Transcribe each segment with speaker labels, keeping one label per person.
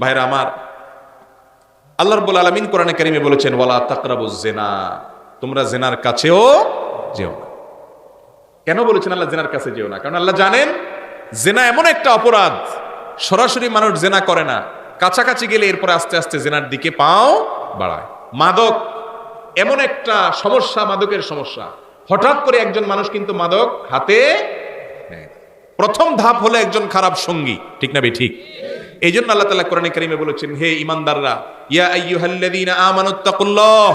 Speaker 1: ভাইরা আমার, আল্লাহ রব্বুল আলমিন কোরআনে কারিমে বলেছেন, ওয়ালা তাকরাবু জেনা তোমরা জেনার কাছেও যেও না। কেন বলেছেন আল্লাহ জেনার কাছে যেও না? কারণ আল্লাহ জানেন জেনা এমন একটা অপরাধ, সরাসরি মানুষ জেনা করে না, কাছাকাছি গেলে এরপরে আস্তে আস্তে জেনার দিকে পাও বাড়ায়। মাদক এমন একটা সমস্যা, মাদকের সমস্যা। হঠাৎ করে একজন মানুষ কিন্তু মাদক হাতে প্রথম ধাপ হলো একজন খারাপ সঙ্গী। ঠিক না বে ঠিক। এই জন্য আল্লাহ তালা কোরআন কারিমে বলেছেন, হে ইমানদাররা ইয়া আইয়ুহাল্লাযীনা আমানুত্তাকুল্লাহ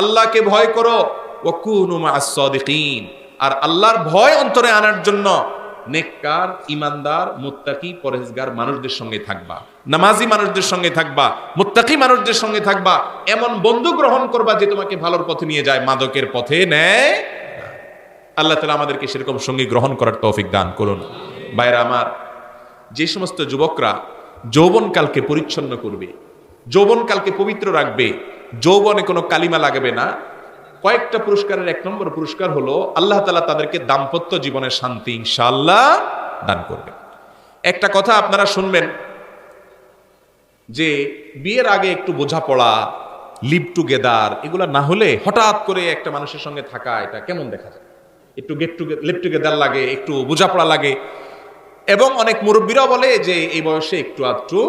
Speaker 1: আল্লাহকে ভয় করো, ওয়াকুনু মা'আস সাদিকিন, আর আল্লাহর ভয় অন্তরে আনার জন্য নেককার ইমানদার মুত্তাকি, পরহেজগার মানুষদের সঙ্গে থাকবা, নামাজি মানুষদের সঙ্গে থাকবা, মুত্তাকি মানুষদের সঙ্গে থাকবা, এমন বন্ধু গ্রহণ করবা যে তোমাকে ভালোর পথে নিয়ে যায়, মাদকের পথে নেয় আল্লাহ তালা আমাদেরকে সেরকম সঙ্গী গ্রহণ করার তৌফিক দান করুন। বাইরে আমার, যে সমস্ত যুবকরা যৌবনকালকে পরিচ্ছন্ন করবে। যৌবনকালকে পবিত্র রাখবে। যৌবনে কোনো কালিমা লাগবে না। কয়েকটা পুরস্কারের এক নম্বর পুরস্কার হলো, আল্লাহ তালা তাদেরকে দাম্পত্য জীবনের শান্তি ইনশাল্লাহ দান করবে। একটা কথা আপনারা শুনবেন, যে বিয়ের আগে একটু বোঝাপড়া লিভ টুগেদার এগুলো না হলে হঠাৎ করে একটা মানুষের সঙ্গে থাকা, এটা কেমন দেখা যায়? একটু গেট টু লিভ টুগেদার লাগে, একটু বোঝাপড়া লাগে। এবং অনেক মুরব্বীরা বলে যে এই বয়সে একটু আধটু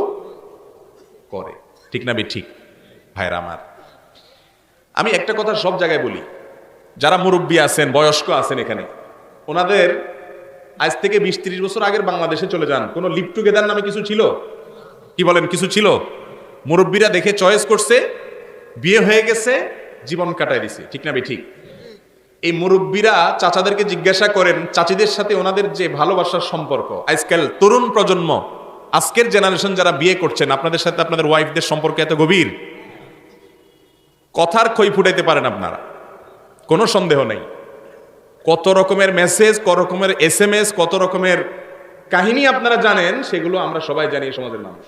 Speaker 1: করে। ঠিক না ঠিক ভাইরা আমার, আমি একটা কথা সব জায়গায় বলি। যারা মুরব্বী আছেন, বয়স্ক আছেন এখানে, ওনাদের আজ থেকে বিশ ত্রিশ বছর আগের বাংলাদেশে চলে যান। কোনো লিভ টুগেদার নামে কিছু ছিল? কি বলেন, কিছু ছিল? মুরব্বীরা দেখে চয়েস করছে, বিয়ে হয়ে গেছে, জীবন কাটায় দিছে। ঠিক না ঠিক এই মুরব্বীরা চাচাদেরকে জিজ্ঞাসা করেন, চাচিদের সাথে ওনাদের যে ভালোবাসার সম্পর্ক? আজকাল তরুণ প্রজন্ম, আজকের জেনারেশন যারা বিয়ে করছেন, আপনাদের সাথে আপনাদের ওয়াইফদের সম্পর্ক এত গভীর? কথার খই ফুটাইতে পারেন আপনারা। কোনো সন্দেহ নেই। কত রকমের মেসেজ কত রকমের এস এম এস কত রকমের কাহিনী আপনারা জানেন, সেগুলো আমরা সবাই জানি সমাজের মানুষ।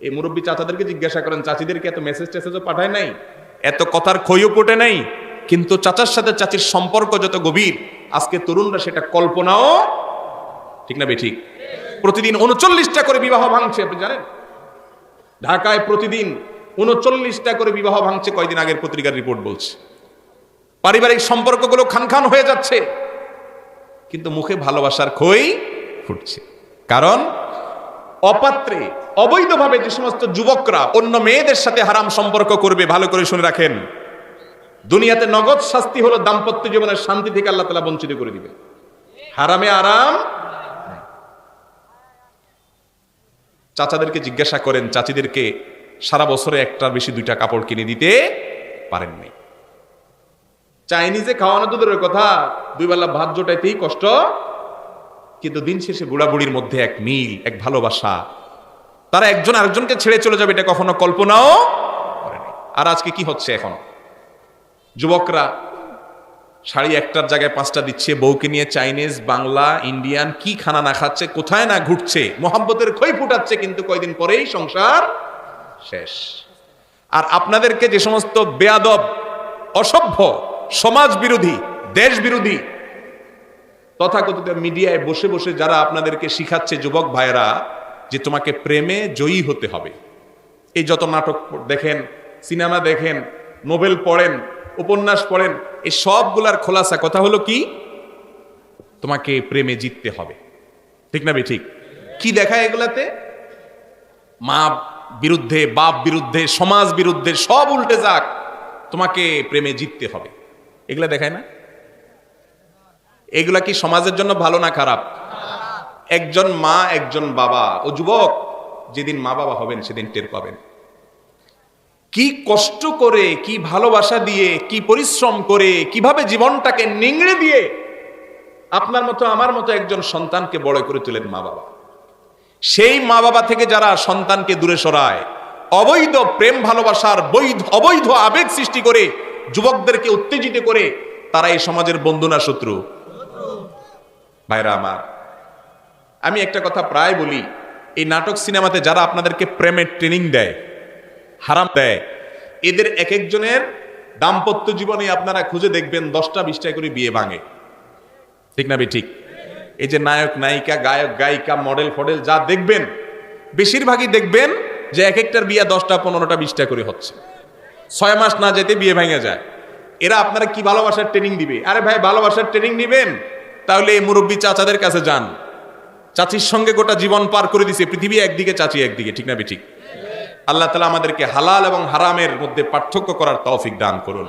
Speaker 1: এই মুরব্বী চাচাদেরকে জিজ্ঞাসা করেন, চাচিদেরকে এত মেসেজ টেসেজও পাঠায় নাই? এত কথার খইও ফুটে নাই? কিন্তু চাচার সাথে চাচির সম্পর্ক যত গভীর, আজকে তরুণরা সেটা কল্পনাও ঠিক না বেঠিক প্রতিদিন উনচল্লিশটা করে বিবাহ ভাঙছে, আপনি জানেন? ঢাকায় প্রতিদিন উনচল্লিশটা করে বিবাহ ভাঙছে কয়দিন আগের পত্রিকার রিপোর্ট বলছে। পারিবারিক সম্পর্কগুলো খান খান হয়ে যাচ্ছে, কিন্তু মুখে ভালোবাসার খই ফুটছে। কারণ অপাত্রে, অবৈধভাবে যে সমস্ত যুবকরা, অন্য মেয়েদের সাথে হারাম সম্পর্ক করবে, ভালো করে শুনে রাখেন। দুনিয়াতে নগদ শাস্তি হলো দাম্পত্য জীবনের শান্তি থেকে আল্লাহ তালা বঞ্চিত করে দিবে। হারামে আরাম চাচাদেরকে জিজ্ঞাসা করেন, চাচিদেরকে সারা বছরে একটার বেশি দুইটা কাপড় কিনে দিতে পারেননি চাইনিজে খাওয়ানো তো দূরের কথা দুই বেলা ভাত জোটাইতেই কষ্ট, কিন্তু দিন শেষে বুড়াবুড়ির মধ্যে এক মিল, এক ভালোবাসা। তারা একজন আরেকজনকে ছেড়ে চলে যাবে এটা কখনো কল্পনাও করেনি আর আজকে কি হচ্ছে এখন? যুবকরা সাড়ে একটার জায়গায় পাঁচটা দিচ্ছে, বউকে নিয়ে চাইনিজ, বাংলা, ইন্ডিয়ান, কি খানা না খাচ্ছে, কোথায় না ঘুরছে মোহাম্মতের খই ফুটাচ্ছে, কিন্তু কয়দিন পরেই সংসার শেষ। আর আপনাদেরকে যে সমস্ত বেয়াদব, অসভ্য সমাজ বিরোধী দেশ বিরোধী তথাকথিত মিডিয়ায় বসে বসে যারা আপনাদেরকে শিখাচ্ছে, যুবক ভাইয়েরা, যে তোমাকে প্রেমে জয়ী হতে হবে। এই যত নাটক দেখেন, সিনেমা দেখেন, নোবেল পড়েন উপন্যাস পড়েন, এই সবগুলার খোলাসা কথা হলো কি? তোমাকে প্রেমে জিততে হবে। ঠিক না ঠিক। কি দেখায় এগুলাতে? মা বিরুদ্ধে, বাপ বিরুদ্ধে, সমাজ বিরুদ্ধে, সব উল্টে যাক, তোমাকে প্রেমে জিততে হবে। এগুলা দেখায় না? এগুলা কি সমাজের জন্য ভালো না খারাপ? একজন মা, একজন বাবা। ও যুবক, যেদিন মা বাবা হবেন, সেদিন টের পাবেন। কি কষ্ট করে, কি ভালোবাসা দিয়ে, কি পরিশ্রম করে, কীভাবে জীবনটাকে নিংড়ে দিয়ে আপনার মতো, আমার মতো একজন সন্তানকে বড় করে তোলেন মা বাবা। সেই মা বাবা থেকে যারা সন্তানকে দূরে সরায়, অবৈধ প্রেম ভালোবাসার বৈধ, অবৈধ আবেগ সৃষ্টি করে, যুবকদেরকে উত্তেজিত করে, তারা এই সমাজের বন্ধু না শত্রু? ভাইরা আমার, আমি একটা কথা প্রায় বলি, এই নাটক সিনেমাতে যারা আপনাদেরকে প্রেমের ট্রেনিং দেয় হারাম দেয়। এদের এক একজনের দাম্পত্য জীবনে আপনারা খুঁজে দেখবেন দশটা বিশটা করে বিয়ে ভাঙে। ঠিক না ঠিক এই যে নায়ক, নায়িকা, গায়ক, গায়িকা, মডেল, ফডেল যা দেখবেন, বেশিরভাগই দেখবেন যে এক একটার বিয়ে দশটা, পনেরোটা, বিশটা করে হচ্ছে। ছয় মাস না যেতে বিয়ে ভেঙে যায়। এরা আপনারা কি ভালোবাসার ট্রেনিং দিবে? আরে ভাই, ভালোবাসার ট্রেনিং নিবেন? তাহলে এই মুরব্বী চাচাদের কাছে যান। চাচির সঙ্গে গোটা জীবন পার করে দিছে, পৃথিবী একদিকে, চাচি একদিকে। ঠিক না ঠিক আল্লাহ তালা আমাদেরকে হালাল এবং হারামের মধ্যে পার্থক্য করার তৌফিক দান করুন।